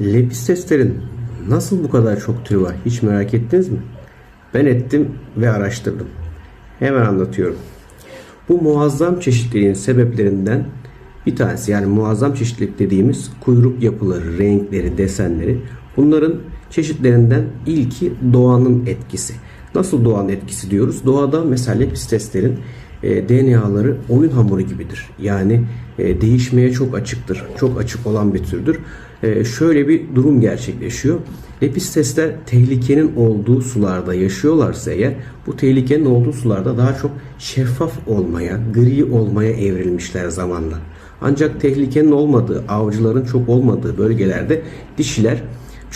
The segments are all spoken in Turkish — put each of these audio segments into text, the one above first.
Lepisteslerin nasıl bu kadar çok türü var hiç merak ettiniz mi? Ben ettim ve araştırdım. Hemen anlatıyorum. Bu muazzam çeşitliliğin sebeplerinden bir tanesi yani muazzam çeşitlilik dediğimiz kuyruk yapıları, renkleri, desenleri bunların çeşitlerinden ilki doğanın etkisi. Nasıl doğanın etkisi diyoruz? Doğada mesela lepisteslerin e, DNA'ları oyun hamuru gibidir. Yani e, değişmeye çok açıktır. Çok açık olan bir türdür. E, şöyle bir durum gerçekleşiyor. Lepistesler tehlikenin olduğu sularda yaşıyorlarsa eğer bu tehlikenin olduğu sularda daha çok şeffaf olmaya, gri olmaya evrilmişler zamanla. Ancak tehlikenin olmadığı, avcıların çok olmadığı bölgelerde dişiler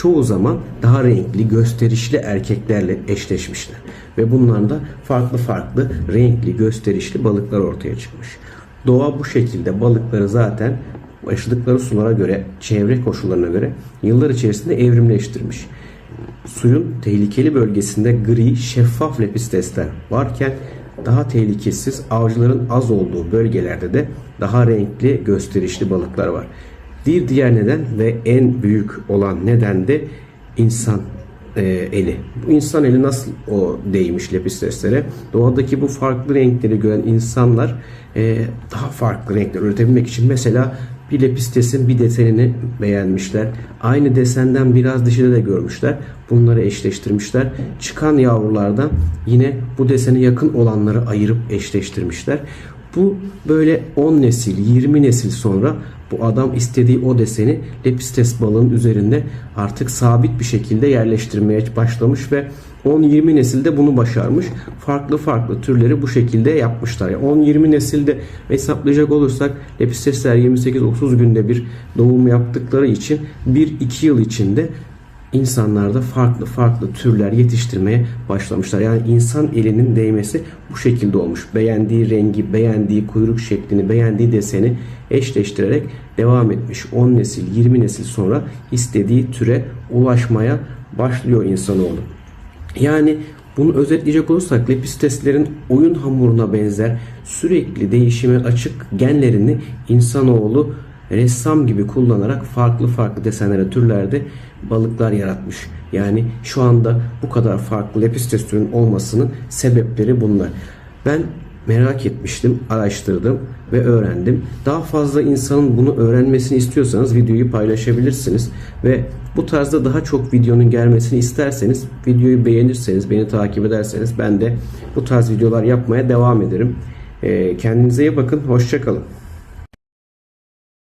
çoğu zaman daha renkli, gösterişli erkeklerle eşleşmişler. Ve bundan da farklı farklı renkli, gösterişli balıklar ortaya çıkmış. Doğa bu şekilde balıkları zaten yaşadıkları sulara göre, çevre koşullarına göre yıllar içerisinde evrimleştirmiş. Suyun tehlikeli bölgesinde gri, şeffaf lepistesler varken daha tehlikesiz avcıların az olduğu bölgelerde de daha renkli, gösterişli balıklar var. Bir diğer neden ve en büyük olan neden de insan e, eli. Bu insan eli nasıl o değmiş lepisteslere? Doğadaki bu farklı renkleri gören insanlar e, daha farklı renkler üretebilmek için mesela bir lepistesin bir desenini beğenmişler. Aynı desenden biraz dişide de görmüşler. Bunları eşleştirmişler. Çıkan yavrulardan yine bu desene yakın olanları ayırıp eşleştirmişler. Bu böyle 10 nesil, 20 nesil sonra bu adam istediği o deseni lepistes balığın üzerinde artık sabit bir şekilde yerleştirmeye başlamış ve 10-20 nesilde bunu başarmış. Farklı farklı türleri bu şekilde yapmışlar. Yani 10-20 nesilde hesaplayacak olursak lepistesler 28-30 günde bir doğum yaptıkları için 1-2 yıl içinde insanlarda farklı farklı türler yetiştirmeye başlamışlar. Yani insan elinin değmesi bu şekilde olmuş. Beğendiği rengi, beğendiği kuyruk şeklini, beğendiği deseni eşleştirerek devam etmiş. 10 nesil, 20 nesil sonra istediği türe ulaşmaya başlıyor insanoğlu. Yani bunu özetleyecek olursak lepisteslerin oyun hamuruna benzer sürekli değişime açık genlerini insanoğlu ressam gibi kullanarak farklı farklı desenlere türlerde balıklar yaratmış. Yani şu anda bu kadar farklı lepistes türünün olmasının sebepleri bunlar. Ben merak etmiştim, araştırdım ve öğrendim. Daha fazla insanın bunu öğrenmesini istiyorsanız videoyu paylaşabilirsiniz ve bu tarzda daha çok videonun gelmesini isterseniz videoyu beğenirseniz, beni takip ederseniz ben de bu tarz videolar yapmaya devam ederim. Ee, Kendinize iyi bakın, hoşçakalın.